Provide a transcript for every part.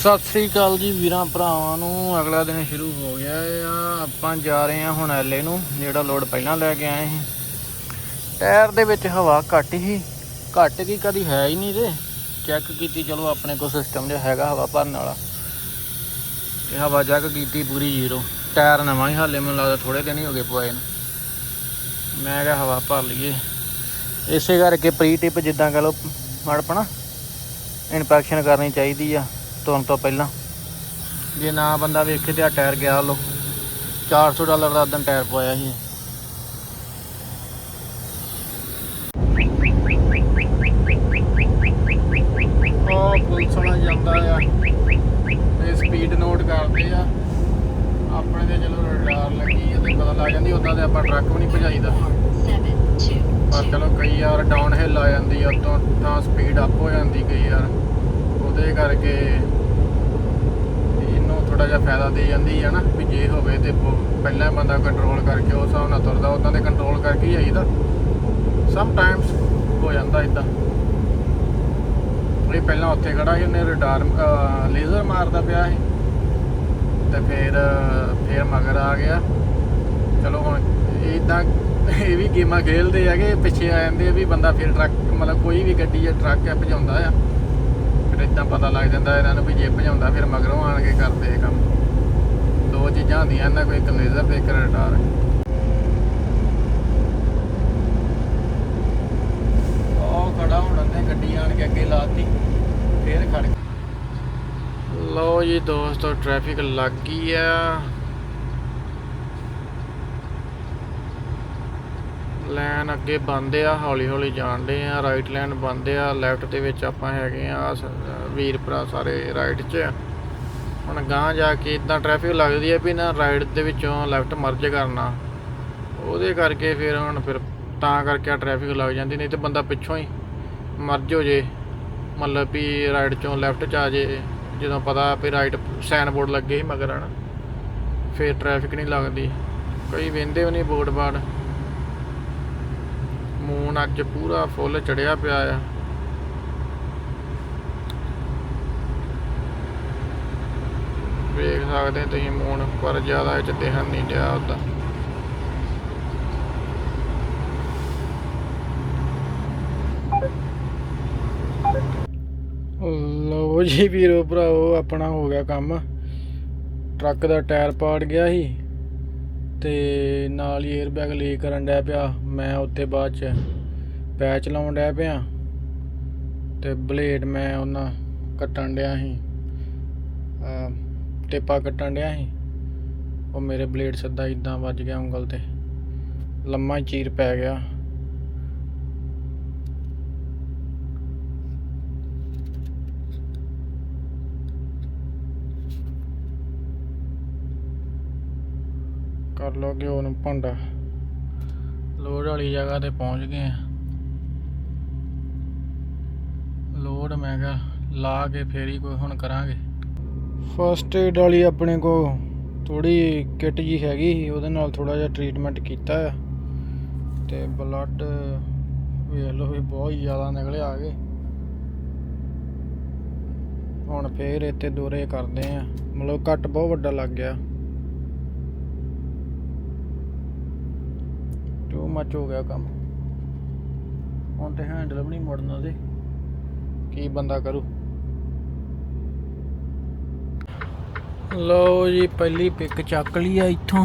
ਸਤਿ ਸ੍ਰੀ ਅਕਾਲ ਜੀ ਵੀਰਾਂ ਭਰਾਵਾਂ ਨੂੰ। ਅਗਲਾ ਦਿਨ ਸ਼ੁਰੂ ਹੋ ਗਿਆ ਆ। ਆਪਾਂ ਜਾ ਰਹੇ ਹਾਂ ਹੁਣ ਐਲੇ ਨੂੰ, ਜਿਹੜਾ ਲੋਡ ਪਹਿਲਾਂ ਲੈ ਕੇ ਆਏ ਸੀ। ਟਾਇਰ ਦੇ ਵਿੱਚ ਹਵਾ ਘੱਟ ਹੀ। ਘੱਟ ਕੀ ਕਦੀ ਹੈ ਹੀ ਨਹੀਂ ਤੇ ਚੈੱਕ ਕੀਤੀ, ਚਲੋ ਆਪਣੇ ਕੋਲ ਸਿਸਟਮ ਜਿਹਾ ਹੈਗਾ ਹਵਾ ਭਰਨ ਵਾਲਾ। ਤੇ ਹਵਾ ਚੈੱਕ ਕੀਤੀ ਪੂਰੀ ਜ਼ੀਰੋ। ਟਾਇਰ ਨਵਾਂ ਹੀ ਹਾਲੇ ਮੈਨੂੰ ਲੱਗਦਾ ਥੋੜੇ ਦਿਨ ਹੀ ਹੋ ਗਏ ਪਵਾਏ ਨੂੰ। ਮੈਂ ਕਿਹਾ ਹਵਾ ਭਰ ਲਈਏ। ਇਸੇ ਕਰਕੇ ਪ੍ਰੀ ਟਿਪ ਜਿੱਦਾਂ ਕਹ ਲਓ, ਮੜਪਣਾ। ਇਨਫੈਕਸ਼ਨ ਕਰਨੀ ਚਾਹੀਦੀ ਆ। ਤੁਰਨ ਤੋਂ ਪਹਿਲਾਂ। ਜੇ ਨਾ ਬੰਦਾ ਵੇਖੇ ਤੇ ਆ ਟਾਇਰ ਗਿਆ ਲੋ 400 ਡਾਲਰ ਦਾ ਉਦੋਂ ਟਾਇਰ ਪਵਾਇਆ ਸੀ। ਉਹ ਪੁਲਿਸ ਜਾਂਦਾ ਆ। ਤੇ ਸਪੀਡ ਨੋਟ ਕਰਦੇ ਆ। ਆਪਣੇ ਤੇ ਚਲੋ ਰਡਾਰ ਲੱਗੀ ਆ ਤੇ ਪਤਾ ਲੱਗ ਜਾਂਦੀ ਉਦਾਂ ਤੇ ਆਪਾਂ ਟਰੱਕ ਵੀ ਨਹੀਂ ਭਜਾਈਦਾ। ਪਰ ਚਲੋ ਕਈ ਯਾਰ ਡਾਊਨ ਹਿੱਲ ਆ ਜਾਂਦੀ ਆ ਉਤੋਂ ਤਾਂ ਸਪੀਡ ਅਪ ਹੋ ਜਾਂਦੀ ਕਈ ਯਾਰ ਉਹਦੇ ਕਰਕੇ ਥੋੜਾ ਜਿਹਾ ਫਾਇਦਾ ਦੇ ਜਾਂਦੀ ਹੈ ਨਾ, ਵੀ ਜੇ ਹੋਵੇ ਤੇ ਪਹਿਲਾਂ ਬੰਦਾ ਕੰਟਰੋਲ ਕਰਕੇ ਉਸ ਹਿਸਾਬ ਨਾਲ ਤੁਰਦਾ, ਉਦਾਂ ਤੇ ਕੰਟਰੋਲ ਕਰਕੇ ਹੀ ਆਈਦਾ। ਸਮ ਟਾਈਮਸ ਹੋ ਜਾਂਦਾ ਇਦਾਂ ਇਹ ਪਹਿਲਾਂ ਉੱਥੇ ਖੜਾ ਸੀ, ਉਹਨੇ ਰਡਾਰ ਲੇਜ਼ਰ ਮਾਰਦਾ ਪਿਆ ਸੀ। ਤੇ ਫਿਰ ਫਿਰ ਮਗਰ ਆ ਗਿਆ। ਚਲੋ ਹੁਣ ਇਦਾਂ ਇਹ ਵੀ ਗੇਮਾਂ ਖੇਲਦੇ ਹੈਗੇ, ਪਿੱਛੇ ਆ ਜਾਂਦੇ ਆ ਵੀ ਬੰਦਾ ਫਿਰ ਟਰੱਕ, ਮਤਲਬ ਕੋਈ ਵੀ ਗੱਡੀ ਜਾਂ ਟਰੱਕ ਆ, ਭਜਾਉਂਦਾ ਆ। ਫਿਰ ਇਦਾਂ ਪਤਾ ਲੱਗ ਜਾਂਦਾ ਇਹਨਾਂ ਨੂੰ ਵੀ ਜੇ ਭਜਾਉਂਦਾ ਫਿਰ ਮਗਰੋਂ ਆਣ ਕੇ ਕਰਦੇ ਇਹ ਕੰਮ। ਦੋ ਚੀਜ਼ਾਂ ਹੁੰਦੀਆਂ ਇਹਨਾਂ ਕੋਈ ਇੱਕ ਲੇਜ਼ਰ ਤੇ ਇੱਕ ਰਡਾਰ ਉਹ ਖੜਾ ਹੁਣ ਉਹਨੇ ਗੱਡੀ ਆਣ ਕੇ ਅੱਗੇ ਲਾਤੀ, ਫੇਰ ਖੜ ਲਓ ਜੀ ਦੋਸਤੋ ਟ੍ਰੈਫਿਕ ਲੱਗ ਗਈ ਆ। ਲੈਨ ਅੱਗੇ ਬੰਦ ਆ, ਹੌਲੀ ਹੌਲੀ ਜਾਣਦੇ ਆ ਰਾਈਟ ਲਾਈਨ ਬੰਦ ਆ ਲੈਫਟ ਦੇ ਵਿੱਚ ਆਪਾਂ ਹੈਗੇ ਆ ਆਹ ਸ- ਵੀਰ ਭਰਾ ਸਾਰੇ ਰਾਈਟ 'ਚ। ਹੁਣ ਗਾਂ ਜਾ ਕੇ ਇਦਾਂ ਟ੍ਰੈਫਿਕ ਲੱਗਦੀ ਹੈ ਵੀ ਨਾ ਰਾਈਟ ਦੇ ਵਿੱਚੋਂ ਲੈਫਟ ਮਰਜ ਕਰਨਾ। ਉਹਦੇ ਕਰਕੇ ਫਿਰ ਹੁਣ ਫਿਰ ਤਾਂ ਕਰਕੇ ਆ ਟ੍ਰੈਫਿਕ ਲੱਗ ਜਾਂਦੀ, ਨਹੀਂ ਤੇ ਬੰਦਾ ਪਿੱਛੋਂ ਹੀ ਮਰਜ ਹੋ ਜੇ। ਮਤਲਬ ਵੀ ਰਾਈਟ ਚੋਂ ਲੈਫਟ 'ਚ ਆ ਜੇ, ਜਦੋਂ ਪਤਾ ਵੀ ਰਾਈਟ ਸਾਈਨ ਬੋਰਡ ਲੱਗੇ ਹੀ ਮਗਰ, ਹਨਾ। ਫਿਰ ਟ੍ਰੈਫਿਕ ਨਹੀਂ ਲੱਗਦੀ। ਕਈ ਵੇਂਦੇ ਵੀ ਨਹੀਂ ਬੋਰਡ ਬਾੜ। ਮੂਨ ਅੱਜ ਪੂਰਾ ਫੁੱਲ ਚੜਿਆ ਪਿਆ ਆ। ਵੇਖ ਸਕਦੇ ਤੁਸੀਂ ਮੂਨ ਪਰ ਜ਼ਿਆਦਾ ਇਹ ਚ ਦਿਖਣ ਨਹੀਂ ਡਿਆ ਉਦਾਂ ਲਓ ਜੀ ਵੀਰੋ ਭਰਾਓ ਆਪਣਾ ਹੋ ਗਿਆ ਕੰਮ। ਟਰੱਕ ਦਾ ਟਾਇਰ ਪਾੜ ਗਿਆ ਸੀ। ਅਤੇ ਨਾਲ ਹੀ ਏਅਰਬੈਗ ਲੀਕ ਕਰਨ ਡਿਆ ਪਿਆ। ਮੈਂ ਉੱਤੇ ਬਾਅਦ ਚ ਪੈਚ ਲਾਉਣ ਡਿਆ ਪਿਆ। ਅਤੇ ਬਲੇਡ ਮੈਂ ਉਹਨਾਂ ਕੱਟਣ ਡਿਆ ਸੀ। ਅਹ ਟੇਪਾ ਕੱਟਣ ਡਿਆ ਸੀ। ਉਹ ਮੇਰੇ ਬਲੇਡ ਸਿੱਧਾ ਇਦਾਂ ਵੱਜ ਗਿਆ ਉਂਗਲ ਤੇ। ਲੰਮਾ ਹੀ ਚੀਰ ਪੈ ਗਿਆ। ਕਰ ਲੋ ਘਿਓ ਨੂੰ ਭਾਂਡਾ। ਲੋਡ ਵਾਲੀ ਜਗ੍ਹਾ ਤੇ ਪਹੁੰਚ ਗਏ ਆ। ਲੋਡ ਮੈਂ ਕਿਹਾ ਲਾ ਕੇ ਫੇਰ ਹੀ ਕੋਈ ਹੁਣ ਕਰਾਂਗੇ। ਫਸਟ ਏਡ ਵਾਲੀ ਆਪਣੇ ਕੋ ਥੋੜੀ ਕਿਟ ਜੀ ਹੈਗੀ ਸੀ, ਉਹਦੇ ਨਾਲ ਥੋੜਾ ਜਿਹਾ ਟ੍ਰੀਟਮੈਂਟ ਕੀਤਾ ਆ। ਤੇ ਬਲੱਡ ਵੇਖ ਲਓ ਵੀ ਬਹੁਤ ਜ਼ਿਆਦਾ ਨਿਕਲਿਆ ਆ ਗਏ। ਹੁਣ ਫੇਰ ਇੱਥੇ ਦੋਰੇ ਕਰਦੇ ਆ। ਮਤਲਬ ਕੱਟ ਬਹੁਤ ਵੱਡਾ ਲੱਗ ਗਿਆ। ਟੂ ਮੱਚ ਹੋ ਗਿਆ ਕੰਮ। ਹੁਣ ਤੇ ਹੈਂਡਲ ਵੀ ਨਹੀਂ ਮੁੜਨਾ ਉਹਦੇ ਕੀ ਬੰਦਾ ਕਰੂ? ਲਓ ਜੀ, ਪਹਿਲੀ ਪਿਕ ਚੱਕ ਲਈ ਆ ਇੱਥੋਂ।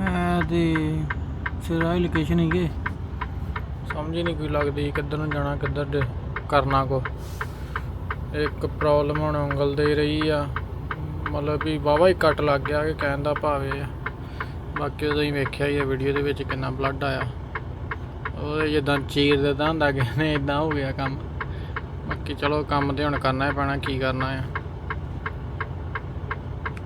ਇਹ ਤੇ ਸਿਰਾ ਹੀ ਲੋਕੇਸ਼ਨ ਹੈਗੇ। ਸਮਝ ਹੀ ਨਹੀਂ ਕੋਈ ਲੱਗਦੀ ਕਿੱਧਰ ਨੂੰ ਜਾਣਾ, ਕਿੱਧਰ ਦੇ ਕਰਨਾ ਕੋ ਇੱਕ ਪ੍ਰੋਬਲਮ ਹੁਣ ਉਂਗਲ ਦੇ ਰਹੀ ਆ। ਮਤਲਬ ਵੀ ਵਾਵਾ ਹੀ ਕੱਟ ਲੱਗ ਗਿਆ ਕਿ ਕਹਿਣ ਦਾ ਭਾਵੇਂ ਆ। ਬਾਕੀ ਉਦੋਂ ਹੀ ਵੇਖਿਆ ਹੀ ਹੈ ਵੀਡੀਓ ਦੇ ਵਿੱਚ ਕਿੰਨਾ ਬਲੱਡ ਆਇਆ। ਉਹ ਜਿੱਦਾਂ ਚੀਰ ਦਿੱਤਾ ਹੁੰਦਾ ਕਿਸੇ ਨੇ ਇਦਾਂ ਹੋ ਗਿਆ ਕੰਮ। ਬਾਕੀ ਚਲੋ, ਕੰਮ ਤੇ ਹੁਣ ਕਰਨਾ ਹੀ ਪੈਣਾ, ਕੀ ਕਰਨਾ ਆ।